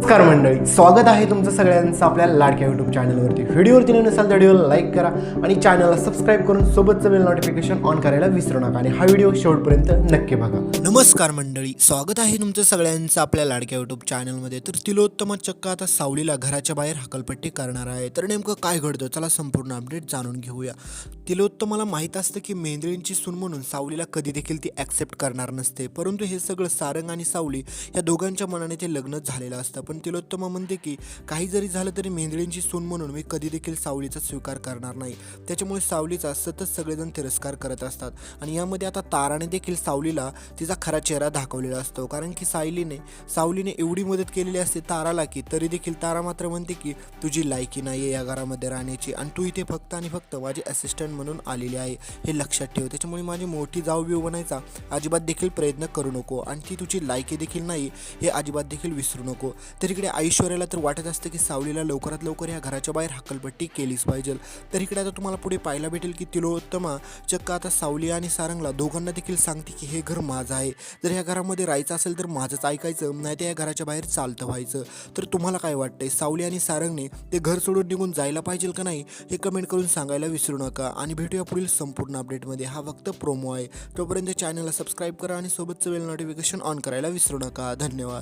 नमस्कार मंडळी स्वागत आहे तुमचं सगळ्यांचं आपल्या लाडक्या यूट्यूब चॅनलवरती व्हिडिओवरती नसाल तर व्हिडिओला लाईक करा आणि चॅनलला सबस्क्राईब करून सोबतचं बेल नोटिफिकेशन ऑन करायला विसरू नका आणि हा व्हिडिओ शेवटपर्यंत नक्की बघा. नमस्कार मंडळी स्वागत आहे तुमचं सगळ्यांचं आपल्या लाडक्या यूट्यूब चॅनलमध्ये तर तिलोत्तम चक्क आता सावलीला घराच्या बाहेर हकलपट्टी करणार आहे. तर नेमकं काय घडतं? चला संपूर्ण अपडेट जाणून घेऊया. तिलोत्तमाला माहीत असतं की मेंदळींची सून म्हणून सावलीला कधी देखील ती ॲक्सेप्ट करणार नसते. परंतु हे सगळं सारंग आणि सावली या दोघांच्या मनाने ते लग्न झालेलं असतं. पण तिलोत्तमा म्हणते की काही जरी झालं तरी मेंदळींची सून म्हणून मी कधी देखील सावलीचा स्वीकार करणार नाही. त्याच्यामुळे सावलीचा सतत सगळेजण तिरस्कार करत असतात. आणि यामध्ये आता ताराने देखील सावलीला तिचा खरा चेहरा दाखवलेला असतो. कारण की सायलीने सावलीने एवढी मदत केलेली असते ताराला की तरी देखील तारा मात्र म्हणते की तुझी लायकी नाही आहे या घरामध्ये राहण्याची आणि तू इथे फक्त आणि फक्त माझी असिस्टंट म्हणून आलेली आहे. हे लक्षात ठेव. त्याच्यामुळे माझी मोठी जाऊ बिऊ बनायचा अजिबात देखील प्रयत्न करू नको. आणि ती तुझी लायकी देखील नाही हे अजिबात देखील विसरू नको. तर इकडे ऐश्वर्याला तर वाटत असतं की सावलीला लवकरात लवकर या घराच्या बाहेर हकलपट्टी केलीच पाहिजे. तर इकडे आता तुम्हाला पुढे पाहायला भेटेल की तिलोत्तमा चक्क आता सावली आणि सारंगला दोघांना देखील सांगते की हे घर माझं आहे. जर ह्या घरामध्ये राहायचं असेल तर माझंच ऐकायचं नाही तर या घराच्या बाहेर चालतं व्हायचं. तर तुम्हाला काय वाटतंय? सावली आणि सारंगने ते घर सोडून निघून जायला पाहिजे का नाही हे कमेंट करून सांगायला विसरू नका. आणि भेटूया पुढील संपूर्ण अपडेटमध्ये हा फक्त प्रोमो आहे. तोपर्यंत चॅनलला सबस्क्राईब करा आणि सोबतचं वेल नोटिफिकेशन ऑन करायला विसरू नका. धन्यवाद.